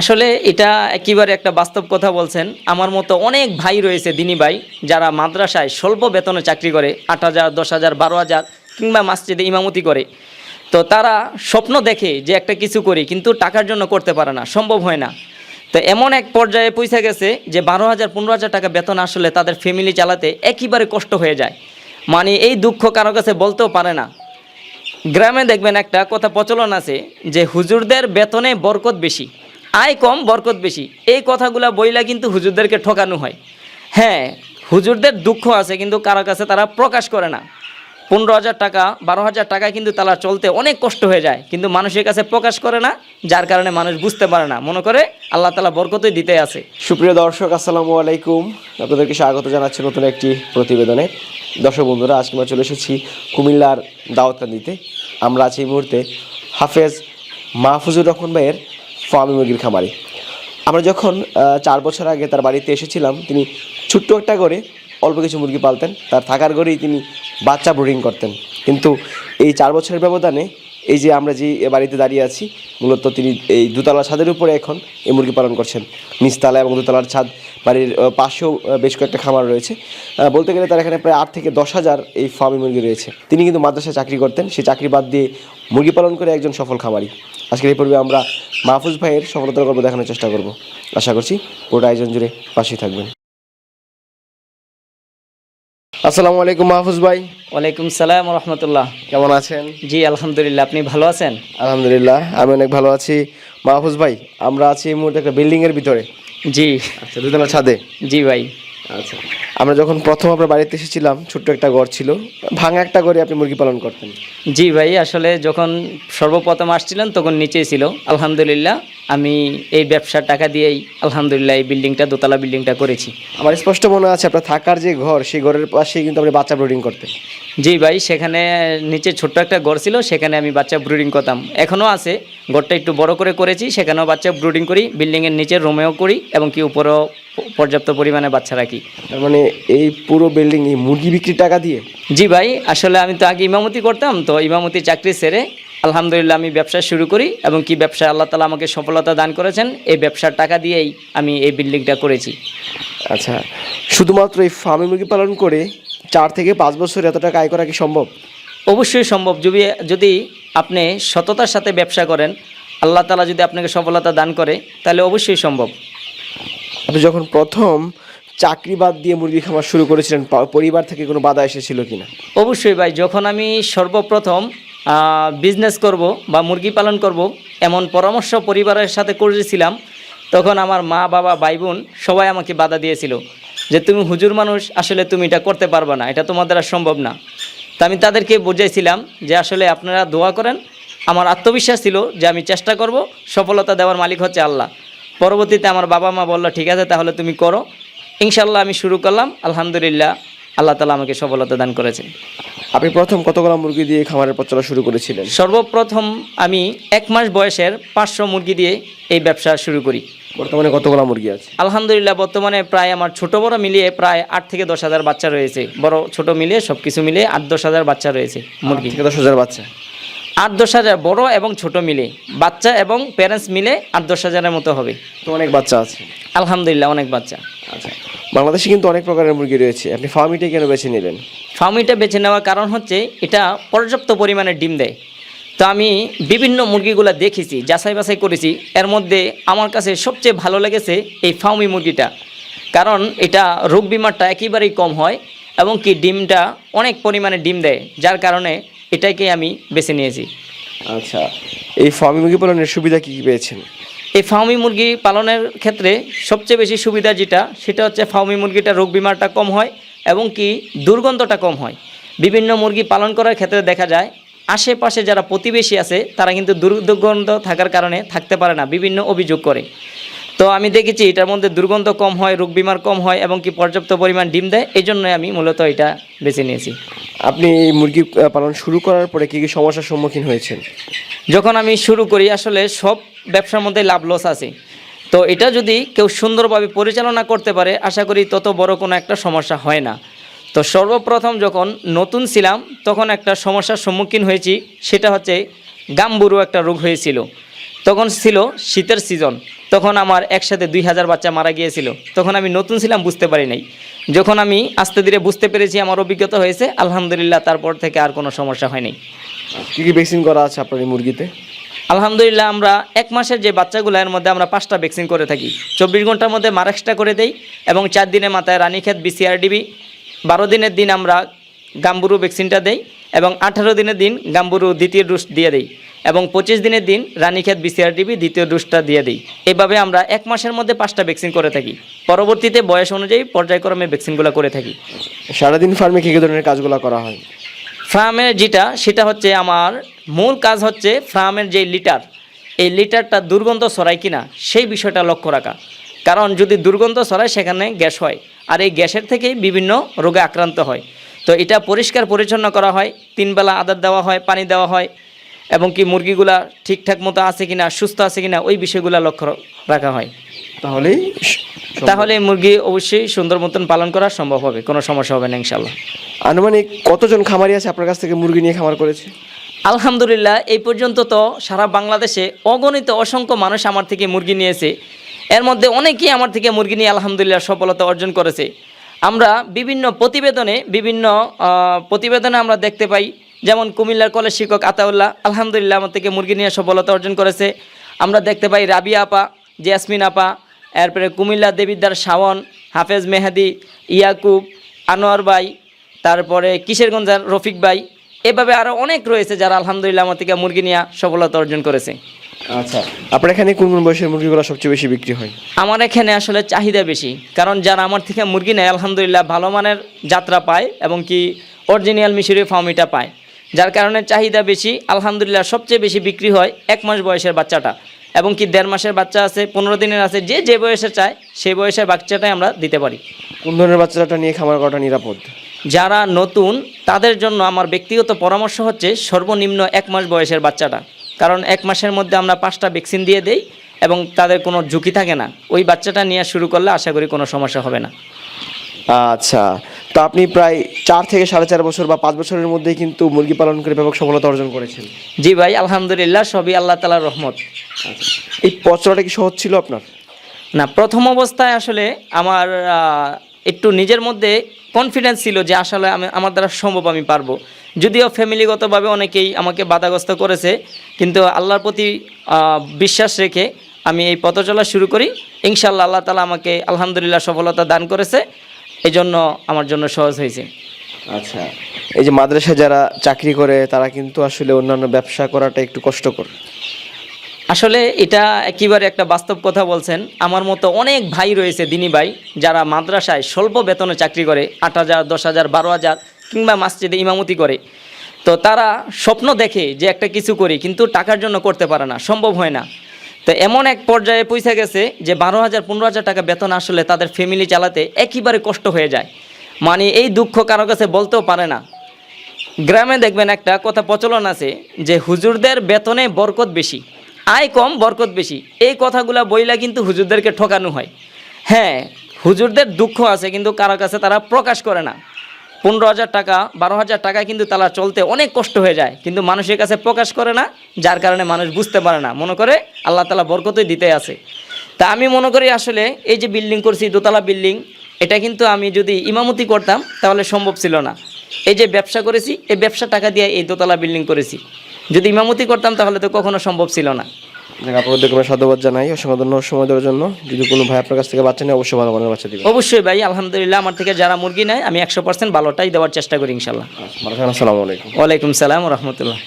আসলে এটা একেবারে একটা বাস্তব কথা বলছেন। আমার মতো অনেক ভাই রয়েছে দিনী ভাই, যারা মাদ্রাসায় স্বল্প বেতনে চাকরি করে, আট হাজার, দশ হাজার, বারো হাজার কিংবা মসজিদে ইমামতি করে। তো তারা স্বপ্ন দেখে যে একটা কিছু করি, কিন্তু টাকার জন্য করতে পারে না, সম্ভব হয় না। তো এমন এক পর্যায়ে পৌঁছে গেছে যে বারো হাজার, পনেরো হাজার টাকা বেতন আসলে তাদের ফ্যামিলি চালাতে একেবারে কষ্ট হয়ে যায়। মানে এই দুঃখ কারও কাছে বলতেও পারে না। গ্রামে দেখবেন একটা কথা প্রচলন আছে যে হুজুরদের বেতনে বরকত বেশি। আয় কম, বরকত বেশি। এই কথাগুলা বইলা কিন্তু হুজুরদেরকে ঠকানো হয়। হ্যাঁ হুজুরদের দুঃখ আছে, কিন্তু কারও কাছে তারা প্রকাশ করে না। পনেরো হাজার টাকা, বারো হাজার টাকা কিন্তু তারা চলতে অনেক কষ্ট হয়ে যায়, কিন্তু মানুষের কাছে প্রকাশ করে না, যার কারণে মানুষ বুঝতে পারে না। মনে করে আল্লাহ তালা বরকতই দিতে আছে। সুপ্রিয় দর্শক, আসসালামু আলাইকুম। আপনাদেরকে স্বাগত জানাচ্ছি নতুন একটি প্রতিবেদনে। দর্শক বন্ধুরা, আজকে আমরা চলে এসেছি কুমিল্লার দাওয়াতকান্দিতে আমরা আছি এই মুহূর্তে হাফেজ মাহফুজুর রহমান ভাইয়ের ফার্মি মুরগির খামারে। আমরা যখন চার বছর আগে তার বাড়িতে এসেছিলাম, তিনি ছোট্ট একটা করে অল্প কিছু মুরগি পালতেন। তার থাকার ঘরেই তিনি বাচ্চা ব্রিডিং করতেন। কিন্তু এই চার বছরের ব্যবধানে এই যে আমরা যে বাড়িতে দাঁড়িয়ে আছি, মূলত তিনি এই দুতলা ছাদের উপরে এখন এই মুরগি পালন করছেন। নিচতলা এবং দুতলার ছাদ বাড়ির পাশেও বেশ কয়েকটা খামার রয়েছে। বলতে গেলে তার এখানে প্রায় আট থেকে দশ হাজার এই ফার্মি মুরগি রয়েছে। তিনি কিন্তু মাদ্রাসায় চাকরি করতেন, সেই চাকরি বাদ দিয়ে মুরগি পালন করে একজন সফল খামারি। আজকের এই পর্বে আমরা মাহফুজ ভাইয়ের সফলতার গল্প দেখানোর চেষ্টা করব। আশা করছি পুরো আয়োজন জুড়ে পাশেই থাকবেন। আসসালামু আলাইকুম মাহফুজ ভাই। ওয়ালাইকুম সালাম রহমতুল্লাহ কেমন আছেন? জি আলহামদুলিল্লাহ। আপনি ভালো আছেন? আলহামদুলিল্লাহ আমি অনেক ভালো আছি। মাহফুজ ভাই আমরা আছি এই মুহূর্তে একটা বিল্ডিংয়ের ভিতরে। জি। আচ্ছা দুতলা ছাদে। জি ভাই। আচ্ছা। আমরা যখন প্রথম আপনার বাড়িতে এসেছিলাম ছোট্ট একটা ঘর ছিল ভাঙা একটা ঘরে আপনি মুরগি পালন করতেন? জি ভাই আসলে যখন সর্বপ্রথম আসছিলেন তখন নিচেই ছিল। আলহামদুলিল্লাহ আমি এই ব্যবসার টাকা দিয়েই আলহামদুলিল্লাহ এই বিল্ডিংটা দোতলা বিল্ডিংটা করেছি। আমার স্পষ্ট মনে আছে আপনার থাকার যে ঘর সেই ঘরের পাশেই কিন্তু আপনি বাচ্চা ব্রিডিং করতেন। জি ভাই সেখানে নিচে ছোট্ট একটা ঘর ছিল সেখানে আমি বাচ্চা ব্রুডিং করতাম। এখনও আছে ঘরটা একটু বড় করে করেছি সেখানেও বাচ্চা ব্রুডিং করি বিল্ডিংয়ের নিচে রুমেও করি এবং কি উপরেও পর্যাপ্ত পরিমাণে বাচ্চা রাখি। তার মানে এই পুরো বিল্ডিং এই মুরগি বিক্রির টাকা দিয়ে? জি ভাই আসলে আমি তো আগে ইমামতি করতাম তো ইমামতি চাকরি সেরে আলহামদুলিল্লাহ আমি ব্যবসা শুরু করি এবং কি ব্যবসা আল্লাহ তালা আমাকে সফলতা দান করেছেন এই ব্যবসার টাকা দিয়েই আমি এই বিল্ডিংটা করেছি। আচ্ছা শুধুমাত্র এই ফার্মে মুরগি পালন করে চার থেকে পাঁচ বছর এত টাকা আয় করা কি সম্ভব? অবশ্যই সম্ভব। যদি যদি আপনি সততার সাথে ব্যবসা করেন আল্লাহ তালা যদি আপনাকে সফলতা দান করে তাহলে অবশ্যই সম্ভব। আপনি যখন প্রথম চাকরি বাদ দিয়ে মুরগি খামার শুরু করেছিলেন পরিবার থেকে কোনো বাধা এসেছিল কি না অবশ্যই ভাই যখন আমি সর্বপ্রথম বিজনেস করব বা মুরগি পালন করব এমন পরামর্শ পরিবারের সাথে করেছিলাম তখন আমার মা বাবা ভাই বোন সবাই আমাকে বাধা দিয়েছিল যে তুমি হুজুর মানুষ আসলে তুমি এটা করতে পারবে না এটা তোমার দ্বারা সম্ভব না। তা আমি তাদেরকে বোঝাইছিলাম যে আসলে আপনারা দোয়া করেন। আমার আত্মবিশ্বাস ছিল যে আমি চেষ্টা করব সফলতা দেওয়ার মালিক হচ্ছে আল্লাহ। পরবর্তীতে আমার বাবা মা বলল ঠিক আছে তাহলে তুমি করো। ইনশাল্লাহ আমি শুরু করলাম। আলহামদুলিল্লাহ আল্লাহ তালা আমাকে সফলতা দান করেছেন। আপনি প্রথম কতগুলো মুরগি দিয়ে খামারের পথ চলা শুরু করেছিলেন? সর্বপ্রথম আমি এক মাস বয়সের পাঁচশো মুরগি দিয়ে এই ব্যবসা শুরু করি। বর্তমানে কতগুলো মুরগি আছে? আলহামদুলিল্লাহ বর্তমানে প্রায় আমার ছোট বড় মিলিয়ে প্রায় আট থেকে দশ হাজার বাচ্চা রয়েছে। বড় ছোট মিলিয়ে সব কিছু মিলিয়ে আট দশ হাজার বাচ্চা রয়েছে মুরগি। থেকে দশ হাজার বাচ্চা? আট দশ হাজার বড় এবং ছোট মিলে বাচ্চা এবং প্যারেন্টস মিলে আট দশ হাজারের মতো হবে। তো অনেক বাচ্চা আছে। আলহামদুলিল্লাহ অনেক বাচ্চা। আচ্ছা বাংলাদেশে কিন্তু অনেক প্রকারের মুরগি রয়েছে। আপনি ফার্মিটাই কেন বেছে নিলেন? ফার্মিটা বেছে নেওয়ার কারণ হচ্ছে এটা পর্যাপ্ত পরিমাণে ডিম দেয়। তো আমি বিভিন্ন মুরগিগুলো দেখেছি যাচাই বাছাই করেছি। এর মধ্যে আমার কাছে সবচেয়ে ভালো লেগেছে এই ফার্মি মুরগিটা। কারণ এটা রোগ বিমারটা একেবারেই কম হয় এবং কি ডিমটা অনেক পরিমাণে ডিম দেয় যার কারণে এটাকে আমি বেছে নিয়েছি। আচ্ছা এই ফার্মি মুরগি পালনের সুবিধা কী কী পেয়েছেন? এই ফার্মি মুরগি পালনের ক্ষেত্রে সবচেয়ে বেশি সুবিধা যেটা সেটা হচ্ছে ফার্মি মুরগিটা রোগ বিমারটা কম হয় এবং কি দুর্গন্ধটা কম হয়। বিভিন্ন মুরগি পালন করার ক্ষেত্রে দেখা যায় আশেপাশে যারা প্রতিবেশী আছে তারা কিন্তু দুর্গন্ধ থাকার কারণে থাকতে পারে না বিভিন্ন অভিযোগ করে। তো আমি দেখেছি এটার মধ্যে দুর্গন্ধ কম হয় রোগ বিমার কম হয় এবং কি পর্যাপ্ত পরিমাণ ডিম দেয় এই জন্যই আমি মূলত এটা বেছে নিয়েছি। আপনি এই মুরগি পালন শুরু করার পরে কী কী সমস্যার সম্মুখীন হয়েছেন? যখন আমি শুরু করি আসলে সব ব্যবসার মধ্যে লাভ লস আছে। তো এটা যদি কেউ সুন্দরভাবে পরিচালনা করতে পারে আশা করি তত বড় কোনো একটা সমস্যা হয় না। তো সর্বপ্রথম যখন নতুন ছিলাম তখন একটা সমস্যার সম্মুখীন হয়েছি সেটা হচ্ছে গাম্বুরু একটা রোগ হয়েছিল। তখন ছিল শীতের সিজন তখন আমার একসাথে দুই হাজার বাচ্চা মারা গিয়েছিল। তখন আমি নতুন ছিলাম বুঝতে পারি নাই। যখন আমি আস্তে ধীরে বুঝতে পেরেছি আমার অভিজ্ঞতা হয়েছে আলহামদুলিল্লাহ তারপর থেকে আর কোনো সমস্যা হয়নি। কী কী ভ্যাকসিন করা আছে আপনার এই মুরগিতে? আলহামদুলিল্লাহ আমরা এক মাসের যে বাচ্চাগুলো এর মধ্যে আমরা পাঁচটা ভ্যাকসিন করে থাকি। চব্বিশ ঘণ্টার মধ্যে মারেক্সটা করে দেই এবং চার দিনের মাথায় রানীক্ষেত বিসিআরডিবি বারো দিনের দিন আমরা গাম্বুরু ভ্যাকসিনটা দেই এবং আঠারো দিনের দিন গাম্বুরু দ্বিতীয় ডোজ দিয়ে দেই এবং পঁচিশ দিনের দিন রানীক্ষেত বিসিআরডিবি দ্বিতীয় ডোজটা দিয়ে দিই। এভাবে আমরা এক মাসের মধ্যে পাঁচটা ভ্যাকসিন করে থাকি। পরবর্তীতে বয়স অনুযায়ী পর্যায়ক্রমে ভ্যাকসিনগুলো করে থাকি। সারাদিন ফার্মে কী কী ধরনের কাজগুলো করা হয়? ফার্মের যেটা সেটা হচ্ছে আমার মূল কাজ হচ্ছে ফার্মের যে লিটার এই লিটারটা দুর্গন্ধ ছড়ায় কিনা সেই বিষয়টা লক্ষ্য রাখা। কারণ যদি দুর্গন্ধ ছড়ায় সেখানে গ্যাস হয়। আর এই গ্যাসের থেকেই বিভিন্ন রোগে আক্রান্ত হয়। তো এটা পরিষ্কার পরিচ্ছন্ন করা হয় তিনবেলা আদার দেওয়া হয় পানি দেওয়া হয় এবং কি মুরগিগুলা ঠিকঠাক মতো আছে কিনা সুস্থ আছে কিনা ওই বিষয়গুলো লক্ষ্য রাখা হয়। তাহলেই তাহলে মুরগি অবশ্যই সুন্দর মতন পালন করা সম্ভব হবে কোনো সমস্যা হবে না ইনশাল্লাহ আনুমানিক কতজন খামারি আছে আপনার কাছ থেকে মুরগি নিয়ে খামার করেছে? আলহামদুলিল্লাহ এই পর্যন্ত তো সারা বাংলাদেশে অগণিত অসংখ্য মানুষ আমার থেকে মুরগি নিয়েছে। এর মধ্যে অনেকেই আমার থেকে মুরগি নিয়ে আলহামদুলিল্লাহ সফলতা অর্জন করেছে। আমরা বিভিন্ন প্রতিবেদনে বিভিন্ন প্রতিবেদনে আমরা দেখতে পাই, যেমন কুমিল্লার কলেজ শিক্ষক আতাউল্লাহ, আলহামদুলিল্লাহ আমার থেকে মুরগি নিয়ে সফলতা অর্জন করেছে। আমরা দেখতে পাই রাবিয়া আপা, জেসমিন আপা, এরপরে কুমিল্লা দেবিদ্দার শাওন, হাফেজ মেহাদি, ইয়াকুব, আনোয়ার ভাই, তারপরে কিশোরগঞ্জার রফিক ভাই। এভাবে আরও অনেক রয়েছে যারা আলহামদুলিল্লাহ আমার থেকে মুরগি নিয়ে সফলতা অর্জন করেছে। আচ্ছা আপনার এখানে কোন কোন বয়সের মুরগিগুলো সবচেয়ে বেশি বিক্রি হয়? আমার এখানে আসলে চাহিদা বেশি কারণ যারা আমার থেকে মুরগি নেয় আলহামদুলিল্লাহ ভালো মানের যাত্রা পায় এবং কি অরিজিনাল মিশরি ফার্মিটা পায়। যার কারণে চাহিদা বেশি আলহামদুলিল্লাহ সবচেয়ে বেশি বিক্রি হয় এক মাস বয়সের বাচ্চাটা। এবং কি দেড় মাসের বাচ্চা আছে পনেরো দিনের আছে যে যে বয়সে চায় সেই বয়সের বাচ্চাটাই আমরা দিতে পারি। কোন ধরনের বাচ্চাটা নিয়ে খামার করাটা নিরাপদ? যারা নতুন তাদের জন্য আমার ব্যক্তিগত পরামর্শ হচ্ছে সর্বনিম্ন এক মাস বয়সের বাচ্চাটা। কারণ এক মাসের মধ্যে আমরা পাঁচটা ভ্যাকসিন দিয়ে দেই এবং তাদের কোনো ঝুঁকি থাকে না। ওই বাচ্চাটা নিয়ে শুরু করলে আশা করি কোনো সমস্যা হবে না। আচ্ছা তো আপনি প্রায় চার থেকে সাড়ে চার বছর বা পাঁচ বছরের মধ্যেই কিন্তু মুরগি পালন করে ব্যাপক সফলতা অর্জন করেছেন। জি ভাই আলহামদুলিল্লাহ সবই আল্লাহ তালার রহমত। এই পচড়াটা কি সহজ ছিল আপনার? না প্রথম অবস্থায় আসলে আমার একটু নিজের মধ্যে কনফিডেন্স ছিল যে আসলে আমি, আমার দ্বারা সম্ভব আমি পারব। যদিও ফ্যামিলিগতভাবে অনেকেই আমাকে বাধাগ্রস্ত করেছে, কিন্তু আল্লাহর প্রতি বিশ্বাস রেখে আমি এই পথ চলা শুরু করি। ইনশাল্লাহ আল্লাহ তালা আমাকে আলহামদুলিল্লাহ সফলতা দান করেছে। এই জন্য আমার জন্য সহজ হয়েছে। আচ্ছা এই যে মাদ্রাসা যারা চাকরি করে, তারা কিন্তু আসলে অন্যান্য ব্যবসা করাটা একটু কষ্টকর। আসলে এটা একেবারে একটা বাস্তব কথা বলছেন। আমার মতো অনেক ভাই রয়েছে দিনী ভাই, যারা মাদ্রাসায় স্বল্প বেতনে চাকরি করে, আট হাজার, দশ হাজার, বারো হাজার কিংবা মসজিদে ইমামতি করে। তো তারা স্বপ্ন দেখে যে একটা কিছু করি, কিন্তু টাকার জন্য করতে পারে না, সম্ভব হয় না। তো এমন এক পর্যায়ে পৌঁছে গেছে যে বারো হাজার, পনেরো হাজার টাকা বেতন আসলে তাদের ফ্যামিলি চালাতে একেবারে কষ্ট হয়ে যায়। মানে এই দুঃখ কারও কাছে বলতেও পারে না। গ্রামে দেখবেন একটা কথা প্রচলন আছে যে, হুজুরদের বেতনে বরকত বেশি। আয় কম, বরকত বেশি। এই কথাগুলা বইলা কিন্তু হুজুরদেরকে ঠকানো হয়। হ্যাঁ হুজুরদের দুঃখ আছে, কিন্তু কারও কাছে তারা প্রকাশ করে না। পনেরো হাজার টাকা, বারো হাজার টাকা কিন্তু তারা চলতে অনেক কষ্ট হয়ে যায়, কিন্তু মানুষের কাছে প্রকাশ করে না, যার কারণে মানুষ বুঝতে পারে না। মনে করে আল্লাহ তালা বরকতই দিতে আছে। তা আমি মনে করি আসলে এই যে বিল্ডিং করছি, দোতলা বিল্ডিং, এটা কিন্তু আমি যদি ইমামতি করতাম, তাহলে সম্ভব ছিল না। এই যে ব্যবসা করেছি, এই ব্যবসা টাকা দিয়ে এই দোতলা বিল্ডিং করেছি। যদি ইমামতি করতাম তাহলে তো কখনো সম্ভব ছিল না। যাক আপনাদের সাধুবাদ জানাই অসংখ্য ধন্যবাদ সময় দেওয়ার জন্য। যদি কোনো ভাই আপনার কাছ থেকে বাচ্চা নেয় অবশ্যই ভালো মানের বাচ্চা অবশ্যই ভাই আলহামদুলিল্লাহ আমার থেকে যারা মুরগি নেয় আমি একশো পার্সেন্ট ভালোটাই দেওয়ার চেষ্টা করি ইনশাল্লাহ। আসসালামু আলাইকুম। ওয়ালাইকুম সালাম রহমতুল্লাহ।